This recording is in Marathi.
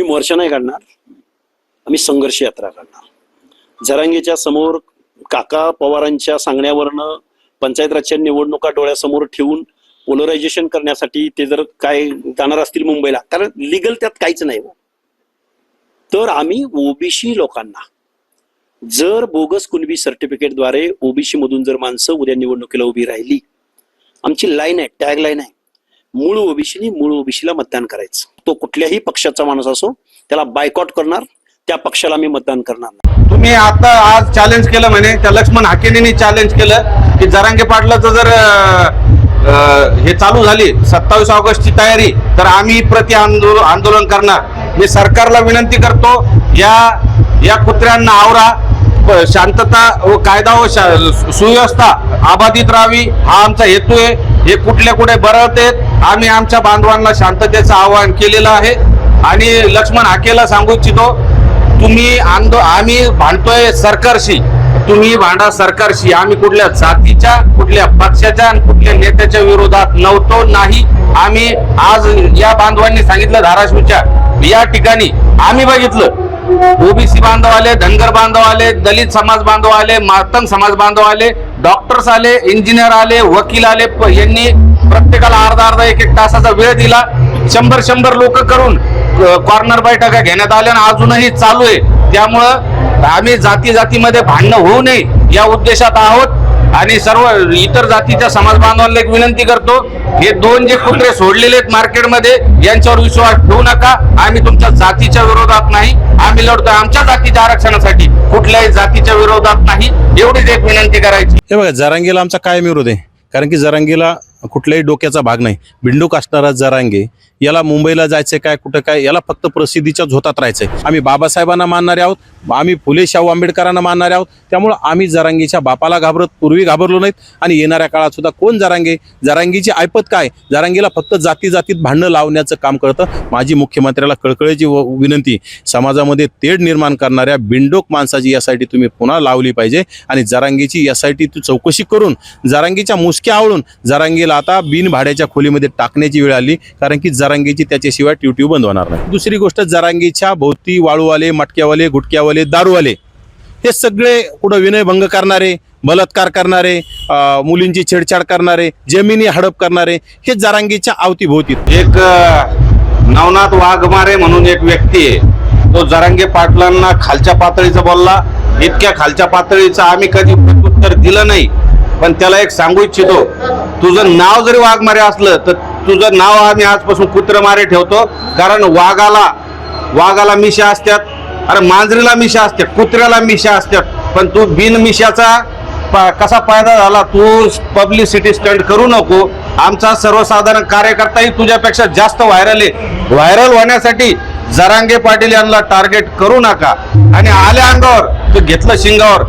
आम्ही मोर्चा नाही काढणार. आम्ही संघर्ष यात्रा काढणार. झरांगेच्या समोर काका पवारांच्या सांगण्यावरनं पंचायत राजच्या निवडणुका डोळ्यासमोर ठेवून पोलरायझेशन करण्यासाठी ते जर काय जाणार असतील मुंबईला कारण लिगल त्यात काहीच नाही हो. तर आम्ही ओबीसी लोकांना जर बोगस कुणबी सर्टिफिकेटद्वारे ओबीसी मधून जर माणसं उद्या निवडणुकीला उभी राहिली आमची लाईन आहे टॅग लाईन आहे. मूळ ओबीसीनी मूळ ओबीसीला मतदान करायचं तो कुठल्याही पक्षाचा माणूस असो त्याला बायकॉट करणार त्या पक्षाला मी मतदान करणार नाही. तुम्ही आता आज चॅलेंज केलं म्हणे त्या लक्ष्मण हाकेने चॅलेंज केलं की जरांगे पाटलाचं जर हे चालू झाली सत्तावीस ऑगस्टची तयारी तर आम्ही प्रति आंदोलन आंदोलन करणार मी सरकारला विनंती करतो या या कुत्र्यांना आवरा शांतता व कायदा व शा- सुव्यवस्था अबाधित राहावी हा आमचा हेतू आहे. हे कुठल्या कुठे बरळतेत आम्ही आमच्या बांधवांना शांततेचं आवाहन केलेलं आहे. आणि लक्ष्मण हाकेला सांगू इच्छितो तुम्ही आंदो आम्ही भांडतोय सरकारशी. तुम्ही भांडा सरकारशी. आम्ही कुठल्या जातीच्या कुठल्या पक्षाच्या आणि कुठल्या नेत्याच्या विरोधात नव्हतो नाही. आम्ही आज या बांधवांनी सांगितलं धाराशिवच्या. या ठिकाणी आम्ही बघितलं. ओबीसी बांधव आले धनगर बांधव आले दलित समाज बांधव आले मातंग समाज बांधव आले डॉक्टर्स आले इंजिनियर आले वकील आले प- यांनी प्रत्येकाला अर्धा अर्धा एक एक तासाचा वेळ दिला. शंभर शंभर लोक करून कॉर्नर बैठका घेण्यात आल्या आणि अजूनही चालू आहे. त्यामुळं आम्ही जाती जातीमध्ये भांडणं होऊ नये या उद्देशात आहोत आणि सर्व इतर जातीच्या समाज बांधवांना एक विनंती करतो हे दोन जे कुत्रे सोडलेले आहेत मार्केटमध्ये यांच्यावर विश्वास ठेवू नका. आम्ही तुमच्या जातीच्या विरोधात नाही आम्ही लढतो आमच्या जातीच्या आरक्षणासाठी कुठल्याही जातीच्या विरोधात नाही. एवढीच एक विनंती करायची. हे बघा जरांगीला आमचा कायम विरोध आहे. कारण की जरांगीला कुठल्याही डोक्याचा भाग नाही. बिंडूक असणारा जरांगे याला मुंबईला जायचंय काय कुठं काय याला फक्त प्रसिद्धीच्या झोतात राहायचंय. आम्ही बाबासाहेबांना मानणारे आहोत आम्ही फुले शाहू आंबेडकरांना मानणारे आहोत. त्यामुळं आम्ही जरांगीच्या बापाला घाबरत पूर्वी घाबरलो नाहीत. आणि येणाऱ्या काळात सुद्धा कोण जरांगे? जरांगीची ऐपत काय? जरांगीला फक्त जाती जातीत भांडणं लावण्याचं काम करतं. माझी मुख्यमंत्र्याला कळकळीची व- विनंती समाजामध्ये तेढ निर्माण करणाऱ्या बिंडोक माणसाची यासाठी तुम्ही पुन्हा लावली पाहिजे. आणि जरांगीची यासाठी तू चौकशी करून जरांगीच्या मुसक्या आवळून जरांगीला आता बिनभाड्याच्या खोलीमध्ये टाकण्याची वेळ आली. कारण की जरांगीची त्याच्याशिवाय ट्यूट्यू बंद होणार नाही. दुसरी गोष्ट जरांगीच्या भोवती वाळूवाले मटक्यावाले गुटक्यावाले दारूवाले हे सगळे कुठं विनयभंग करणारे बलात्कार करणारे मुलींची छेडछाड करणारे जमिनी हडप करणारे हे जरांगीच्या अवतीभोवती. एक नवनाथ वाघमारे म्हणून एक व्यक्ती आहे. तो जरांगे पाटलांना खालच्या पातळीचा बोलला. इतक्या खालच्या पातळीचं आम्ही कधी उत्तर दिलं नाही. पण त्याला एक सांगू इच्छितो तुझं नाव जरी वाघमारे असलं तर तुझं नाव आम्ही आजपासून कुत्र मारे ठेवतो. कारण वाघाला वाघाला मिशा असतात. अरे मांजरीला मिशा असतात कुत्र्याला मिशा असतात. पण तू बिन मिशाचा प- कसा फायदा झाला? तू पब्लिसिटी स्टंट करू नको. आमचा सर्वसाधारण कार्यकर्ताही तुझ्यापेक्षा जास्त व्हायरल आहे. व्हायरल होण्यासाठी जरांगे पाटील यांना टार्गेट करू नका. आणि आल्या अंगावर तू घेतलं शिंगावर.